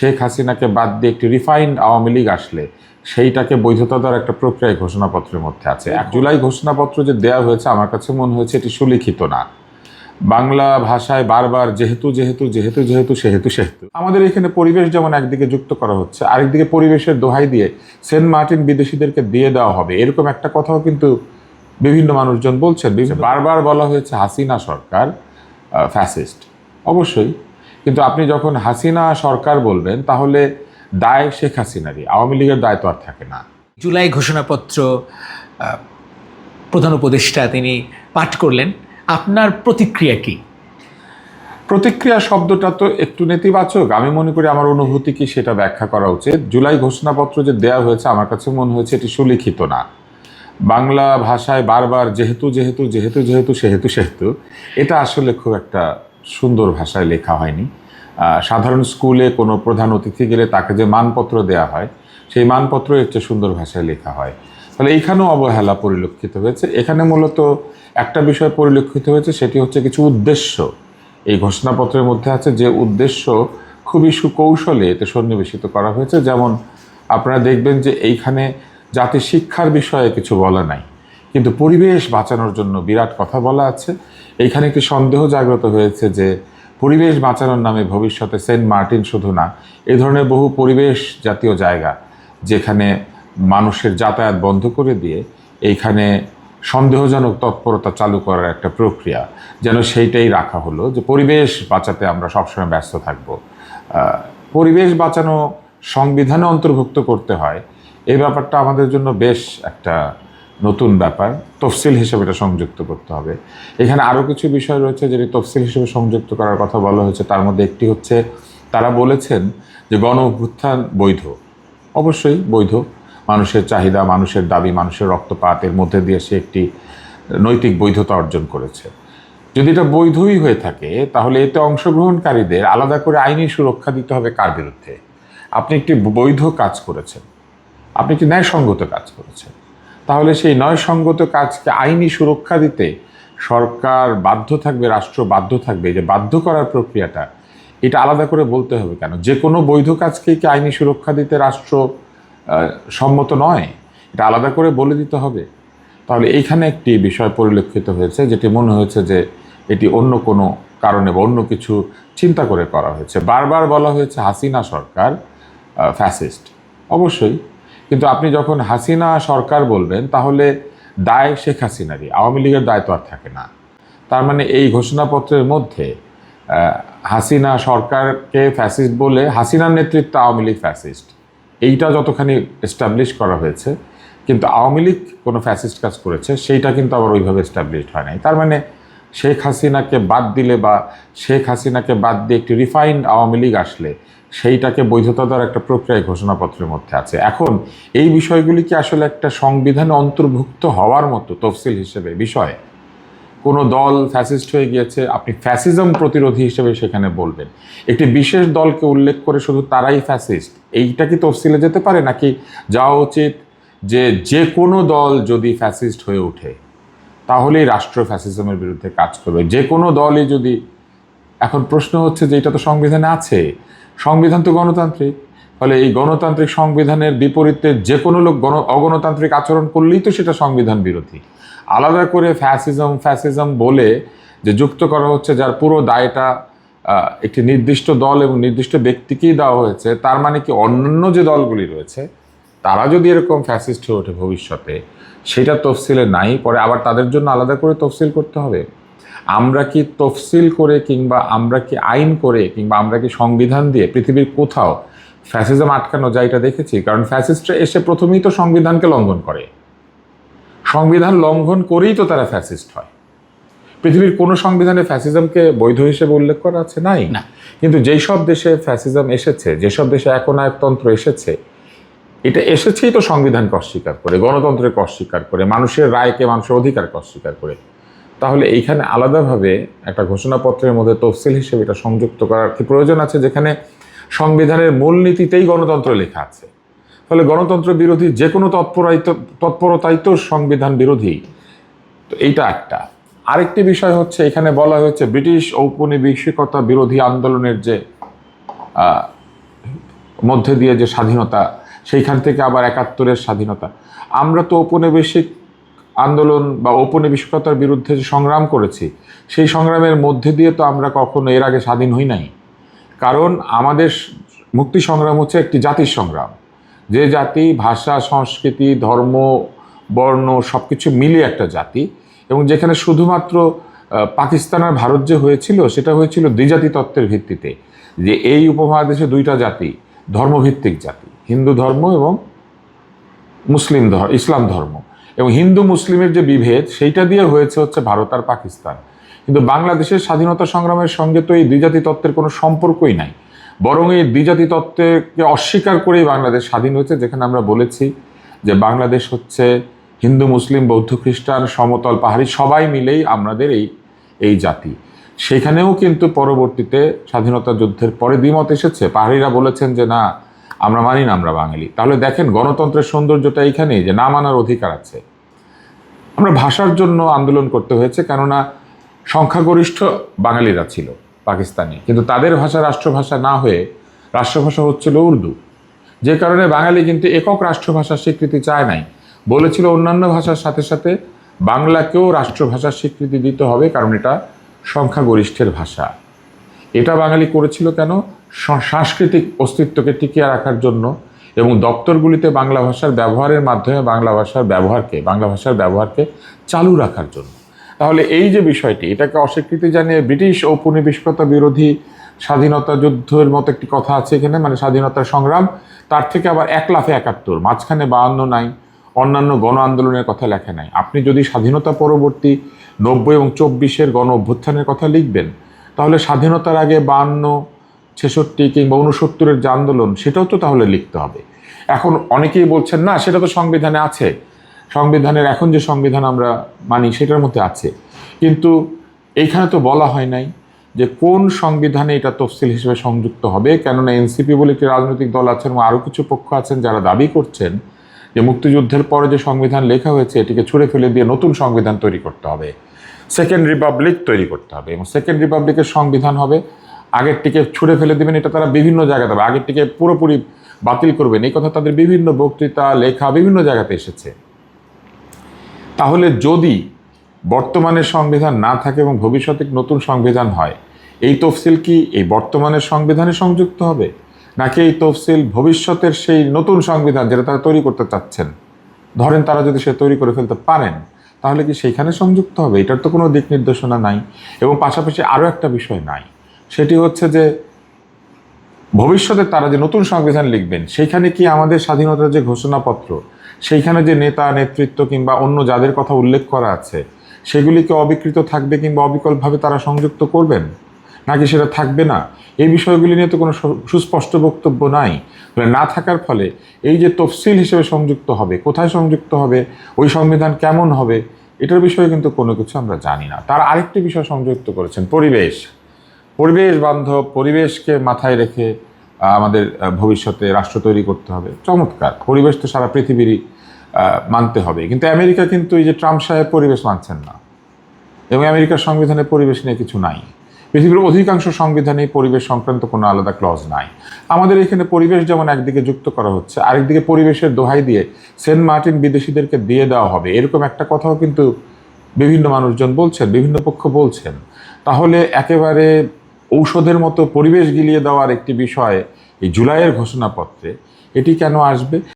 শেখ হাসিনাকে বাদ দিয়ে একটি রিফাইন্ড আওয়ামী লীগ আসলে সেইটাকে বৈধতা দেওয়ার একটা প্রক্রিয়া ঘোষণাপত্রের মধ্যে আছে। এক জুলাই ঘোষণাপত্র যে দেওয়া হয়েছে আমার কাছে মনে হয়েছে এটি সুলিখিত না। বাংলা ভাষায় বারবার যেহেতু যেহেতু যেহেতু যেহেতু সেহেতু সেহেতু। আমাদের এখানে পরিবেশ যেমন একদিকে যুক্ত করা হচ্ছে আরেকদিকে পরিবেশের দোহাই দিয়ে সেন্ট মার্টিন বিদেশিদেরকে দিয়ে দেওয়া হবে। এরকম একটা কথাও কিন্তু বিভিন্ন মানুষজন বলছেন। বারবার বলা হয়েছে হাসিনা সরকার ফ্যাসিস্ট অবশ্যই কিন্তু আপনি যখন হাসিনা সরকার বলবেন তাহলে দায় শেখ হাসিনারই। আওয়ামী লীগের দায় তো আর থাকে না। জুলাই ঘোষণাপত্র প্রধান উপদেষ্টা তিনি পাঠ করলেন। আপনার প্রতিক্রিয়া কি? প্রতিক্রিয়া শব্দটা তো একটু নেতিবাচক। আমি মনে করি আমার অনুভূতি কি সেটা ব্যাখ্যা করা উচিত। জুলাই ঘোষণাপত্র যে দেওয়া হয়েছে আমার কাছে মনে হয়েছে এটি সুলিখিত না। বাংলা ভাষায় বারবার যেহেতু যেহেতু যেহেতু যেহেতু সেহেতু সেহেতু এটা আসলে খুব একটা সুন্দর ভাষায় লেখা হয়নি। সাধারণ স্কুলে কোনো প্রধান অতিথি গেলে তাকে যে মানপত্র দেওয়া হয়, সেই মানপত্র চেয়ে সুন্দর ভাষায় লেখা হয়। তাহলে এইখানেও অবহেলা পরিলক্ষিত হয়েছে। এখানে মূলত একটা বিষয় পরিলক্ষিত হয়েছে, সেটি হচ্ছে কিছু উদ্দেশ্য। এই ঘোষণাপত্রের মধ্যে আছে যে উদ্দেশ্য খুবই সুকৌশলে এতে সন্নিবেশিত করা হয়েছে। যেমন আপনারা দেখবেন যে এইখানে জাতির শিক্ষার বিষয়ে কিছু বলা নাই। কিন্তু পরিবেশ বাঁচানোর জন্য বিরাট কথা বলা আছে। এইখানে একটি সন্দেহ জাগ্রত হয়েছে যে পরিবেশ বাঁচানোর নামে ভবিষ্যতে সেন্ট মার্টিন শুধু না, এ ধরনের বহু পরিবেশ জাতীয় জায়গা যেখানে মানুষের যাতায়াত বন্ধ করে দিয়ে এইখানে সন্দেহজনক তৎপরতা চালু করার একটা প্রক্রিয়া যেন সেইটাই রাখা হলো যে পরিবেশ বাঁচাতে আমরা সবসময় ব্যস্ত থাকব। পরিবেশ বাঁচানো সংবিধানে অন্তর্ভুক্ত করতে হয় এই ব্যাপারটা আমাদের জন্য বেশ একটা নতুন ব্যাপার, তফসিল হিসেবে এটা সংযুক্ত করতে হবে। এখানে আরও কিছু বিষয় রয়েছে যেটি তফসিল হিসেবে সংযুক্ত করার কথা বলা হয়েছে। তার মধ্যে একটি হচ্ছে, তারা বলেছেন যে গণ অভ্যুত্থান বৈধ। অবশ্যই বৈধ। মানুষের চাহিদা, মানুষের দাবি, মানুষের রক্তপাত, এর মধ্যে দিয়ে সে একটি নৈতিক বৈধতা অর্জন করেছে। যদি এটা বৈধই হয়ে থাকে, তাহলে এতে অংশগ্রহণকারীদের আলাদা করে আইনি সুরক্ষা দিতে হবে কার বিরুদ্ধে? আপনি একটি বৈধ কাজ করেছেন। আপনি একটি ন্যায়সঙ্গত কাজ করেছেন। তাহলে সেই ন্যায়সঙ্গত কাজকে আইনি সুরক্ষা দিতে সরকার বাধ্য থাকবে, রাষ্ট্র বাধ্য থাকবে যে বাধ্য করার প্রক্রিয়াটা, এটা আলাদা করে বলতে হবে কেন? যে কোনো বৈধ কাজকেই কি আইনি সুরক্ষা দিতে রাষ্ট্র সম্মত নয়? এটা আলাদা করে বলে দিতে হবে। তাহলে এইখানে একটি বিষয় পরিলক্ষিত হয়েছে, যেটি মনে হয়েছে যে এটি অন্য কোনো কারণে বা অন্য কিছু চিন্তা করে করা হয়েছে। বারবার বলা হয়েছে হাসিনা সরকার ফ্যাসিস্ট অবশ্যই কিন্তু আপনি যখন হাসিনা সরকার বলবেন, তাহলে দায় শেখ হাসিনারই। আওয়ামী লীগের দায় তো আর থাকে না। তার মানে এই ঘোষণাপত্রের মধ্যে হাসিনা সরকারকে ফ্যাসিস্ট বলে হাসিনার নেতৃত্বে আওয়ামী লীগ ফ্যাসিস্ট। এইটা যতখানি এস্টাবলিশ করা হয়েছে, কিন্তু আওয়ামী লীগ কোনো ফ্যাসিস্ট কাজ করেছে, সেইটা কিন্তু আবার ওইভাবে এস্টাবলিশড হয় নাই। তার মানে শেখ হাসিনাকে বাদ দিলে বা শেখ হাসিনাকে বাদ দিয়ে একটি রিফাইন্ড আওয়ামী লীগ আসলে সেইটাকে বৈধতা দেওয়ার একটা প্রক্রিয়া ঘোষণাপত্রের মধ্যে আছে। এখন, এই বিষয়গুলি কি আসলে একটা সংবিধানে অন্তর্ভুক্ত হওয়ার মতো তফসিল হিসেবে বিষয়? কোনো দল ফ্যাসিস্ট হয়ে গিয়েছে, আপনি ফ্যাসিজম প্রতিরোধী হিসেবে সেখানে বলবেন। একটি বিশেষ দলকে উল্লেখ করে শুধু তারাই ফ্যাসিস্ট, এইটা কি তফসিলে যেতে পারে? নাকি যাওয়া উচিত যে যে কোনো দল যদি ফ্যাসিস্ট হয়ে ওঠে, তাহলেই রাষ্ট্র ফ্যাসিজমের বিরুদ্ধে কাজ করবে। যে কোনো দলই যদি, এখন প্রশ্ন হচ্ছে যে এটা তো সংবিধানে আছে সংবিধান তো গণতান্ত্রিক। ফলে এই গণতান্ত্রিক সংবিধানের বিপরীতে যে কোনো লোক গণ, অগণতান্ত্রিক আচরণ করলেই তো সেটা সংবিধান বিরোধী। আলাদা করে ফ্যাসিজম ফ্যাসিজম বলে যে যুক্ত করা হচ্ছে যার পুরো দায়টা একটি নির্দিষ্ট দল এবং নির্দিষ্ট ব্যক্তিকেই দেওয়া হয়েছে, তার মানে কি অন্যান্য যে দলগুলি রয়েছে, তারা যদি এরকম ফ্যাসিস্ট হয়ে ওঠে ভবিষ্যতে, সেটা তফসিলে নাই, পরে আবার তাদের জন্য আলাদা করে তফসিল করতে হবে? আমরা কি তফসিল করে কিংবা আমরা কি আইন করে কিংবা আমরা কি সংবিধান দিয়ে পৃথিবীর কোথাও ফ্যাসিজম আটকানো যায় এটা দেখেছি? কারণ ফ্যাসিস্টরা এসে প্রথমেই তো সংবিধানকে লঙ্ঘন করে। সংবিধান লঙ্ঘন করেই তো তারা ফ্যাসিস্ট হয়। পৃথিবীর কোনো সংবিধানে ফ্যাসিজমকে বৈধ হিসেবে উল্লেখ করা আছে? নাই। না। কিন্তু যেই সব দেশে ফ্যাসিজম এসেছে যেসব দেশে একনায়কতন্ত্র এসেছে এটা এসেছেই তো সংবিধানকে অস্বীকার করে গণতন্ত্রকে অস্বীকার করে মানুষের রায়কে মানুষের অধিকারকে অস্বীকার করে। তাহলে এইখানে আলাদাভাবে একটা ঘোষণাপত্রের মধ্যে তফসিল হিসেবে এটা সংযুক্ত করার কি প্রয়োজন আছে? যেখানে সংবিধানের মূলনীতিতেই গণতন্ত্র লেখা আছে। ফলে গণতন্ত্র বিরোধী যে কোনো তৎপরতাই তো সংবিধান বিরোধী। তো এইটা একটা। আরেকটি বিষয় হচ্ছে, এখানে বলা হয়েছে ব্রিটিশ ঔপনিবেশিকতা বিরোধী আন্দোলনের যে মধ্যে দিয়ে যে স্বাধীনতা, সেইখান থেকে আবার একাত্তরের স্বাধীনতা। আমরা তো ঔপনিবেশিক আন্দোলন বা ঔপনিবেশিকতার বিরুদ্ধে যে সংগ্রাম করেছি, সেই সংগ্রামের মধ্যে দিয়ে তো আমরা কখনো এর আগে স্বাধীন হই নাই। কারণ আমাদের মুক্তি সংগ্রাম হচ্ছে একটি জাতির সংগ্রাম। যে জাতি ভাষা, সংস্কৃতি, ধর্ম, বর্ণ সব কিছু মিলিয়ে একটা জাতি এবং যেখানে শুধুমাত্র পাকিস্তান আর ভারত যে হয়েছিল, সেটা হয়েছিল দ্বিজাতি তত্ত্বের ভিত্তিতে। যে এই উপমহাদেশে দুইটা জাতি, ধর্মভিত্তিক জাতি, হিন্দু ধর্ম এবং মুসলিম ধর্ম ইসলাম ধর্ম। এবং হিন্দু মুসলিমের যে বিভেদ, সেইটা দিয়ে হয়েছে হচ্ছে ভারত আর পাকিস্তান। কিন্তু বাংলাদেশের স্বাধীনতা সংগ্রামের সঙ্গে তো এই দ্বিজাতি তত্ত্বের কোনো সম্পর্কই নাই। বরং এই দ্বিজাতি তত্ত্বকে অস্বীকার করেই বাংলাদেশ স্বাধীন হয়েছে, যেখানে আমরা বলেছি যে বাংলাদেশ হচ্ছে হিন্দু, মুসলিম, বৌদ্ধ, খ্রিস্টান, সমতল পাহাড়ি, সবাই মিলেই আমাদের এই এই জাতি। সেখানেও কিন্তু পরবর্তীতে স্বাধীনতা যুদ্ধের পরে দ্বিমত এসেছে। পাহাড়িরা বলেছেন যে না, আমরা মানি না আমরা বাঙালি। তাহলে দেখেন গণতন্ত্রের সৌন্দর্যটা এইখানেই যে না মানার অধিকার আছে। আমরা ভাষার জন্য আন্দোলন করতে হয়েছে, কেননা সংখ্যাগরিষ্ঠ বাঙালিরা ছিল পাকিস্তানে। কিন্তু তাদের ভাষা রাষ্ট্রভাষা না হয়ে রাষ্ট্রভাষা হচ্ছিল উর্দু। যে কারণে বাঙালি কিন্তু একক রাষ্ট্রভাষার স্বীকৃতি চায় নাই। বলেছিল অন্যান্য ভাষার সাথে সাথে বাংলাকেও রাষ্ট্রভাষার স্বীকৃতি দিতে হবে, কারণ এটা সংখ্যাগরিষ্ঠের ভাষা। এটা বাঙালি করেছিল কেন? সাংস্কৃতিক অস্তিত্বকে টিকিয়ে রাখার জন্য এবং দপ্তরগুলিতে বাংলা ভাষার ব্যবহারের মাধ্যমে বাংলা ভাষার ব্যবহারকে, বাংলা ভাষার ব্যবহারকে চালু রাখার জন্য। তাহলে এই যে বিষয়টি, এটাকে অস্বীকৃতি জানিয়ে ব্রিটিশ ঔপনিবেশিকতা বিরোধী স্বাধীনতা যুদ্ধের মতো একটি কথা আছে এখানে মানে স্বাধীনতার সংগ্রাম, তার থেকে আবার এক লাফে একাত্তর, মাঝখানে বাহান্ন নাই, অন্যান্য গণ আন্দোলনের কথা লেখা নাই। আপনি যদি স্বাধীনতা পরবর্তী নব্বই এবং চব্বিশের গণ অভ্যুত্থানের কথা লিখবেন, তাহলে স্বাধীনতার আগে বাহান্ন ছেষট্টি কিংবা উনসত্তরের যে আন্দোলন, সেটাও তো তাহলে লিখতে হবে। এখন অনেকেই বলছেন, না, সেটা তো সংবিধানে আছে। সংবিধানের, এখন যে সংবিধান আমরা মানি, সেটার মধ্যে আছে। কিন্তু এইখানে তো বলা হয় নাই যে কোন সংবিধানে এটা তফসিল হিসেবে সংযুক্ত হবে, কেননা এনসিপি বলে একটি রাজনৈতিক দল আছেন এবং আরও কিছু পক্ষ আছেন যারা দাবি করছেন যে মুক্তিযুদ্ধের পরে যে সংবিধান লেখা হয়েছে, এটিকে ছুঁড়ে ফেলে দিয়ে নতুন সংবিধান তৈরি করতে হবে। সেকেন্ড রিপাবলিক তৈরি করতে হবে এবং সেকেন্ড রিপাবলিকের সংবিধান হবে আগেরটিকে ছুঁড়ে ফেলে দেবেন, এটা তারা বিভিন্ন জায়গাতে হবে আগেরটিকে পুরোপুরি বাতিল করবেন। এই কথা তাদের বিভিন্ন বক্তৃতা, লেখা বিভিন্ন জায়গাতে এসেছে। তাহলে যদি বর্তমানের সংবিধান না থাকে এবং ভবিষ্যতে নতুন সংবিধান হয়, এই তফসিল কি এই বর্তমানের সংবিধানে সংযুক্ত হবে? নাকি এই তফসিল ভবিষ্যতের সেই নতুন সংবিধান যেটা তারা তৈরি করতে চাচ্ছেন? ধরেন তারা যদি সে তৈরি করে ফেলতে পারেন, তাহলে কি সেইখানে সংযুক্ত হবে? এটার তো কোনো দিক নির্দেশনা নাই। এবং পাশাপাশি আরও একটা বিষয় নাই। সেটি হচ্ছে যে ভবিষ্যতে তারা যে নতুন সংবিধান লিখবেন, সেইখানে কি আমাদের স্বাধীনতার যে ঘোষণাপত্র, সেইখানে যে নেতা, নেতৃত্ব কিংবা অন্য যাদের কথা উল্লেখ করা আছে সেগুলিকে অবিকৃত থাকবে কিংবা অবিকলভাবে তারা সংযুক্ত করবেন? নাকি সেটা থাকবে না? এই বিষয়গুলি নিয়ে তো কোনো সুস্পষ্ট বক্তব্য নাই। না থাকার ফলে এই যে তফসিল হিসেবে সংযুক্ত হবে, কোথায় সংযুক্ত হবে, ওই সংবিধান কেমন হবে, এটার বিষয়ে কিন্তু কোনো কিছু আমরা জানি না। তার আরেকটি বিষয় সংযুক্ত করেছেন, পরিবেশ। পরিবেশ বান্ধব পরিবেশকে মাথায় রেখে আমাদের ভবিষ্যতে রাষ্ট্র তৈরি করতে হবে। চমৎকার। পরিবেশ তো সারা পৃথিবীরই মানতে হবে। কিন্তু আমেরিকা কিন্তু এই যে ট্রাম্প সাহেব পরিবেশ মানছেন না। এবং আমেরিকার সংবিধানে পরিবেশ নিয়ে কিছু নাই। পৃথিবীর অধিকাংশ সংবিধানে পরিবেশ সংক্রান্ত কোনো আলাদা ক্লজ নাই। আমাদের এখানে পরিবেশ যেমন একদিকে যুক্ত করা হচ্ছে, আরেকদিকে পরিবেশের দোহাই দিয়ে সেন্ট মার্টিন বিদেশিদেরকে দিয়ে দেওয়া হবে। এরকম একটা কথাও কিন্তু বিভিন্ন মানুষজন বলছেন, বিভিন্ন পক্ষ বলছেন। তাহলে একেবারে ঔষধের মতো পরিবেশ গিলিয়ে দেওয়ার একটি বিষয় এই জুলাইয়ের ঘোষণাপত্রে এটি কেন আসবে?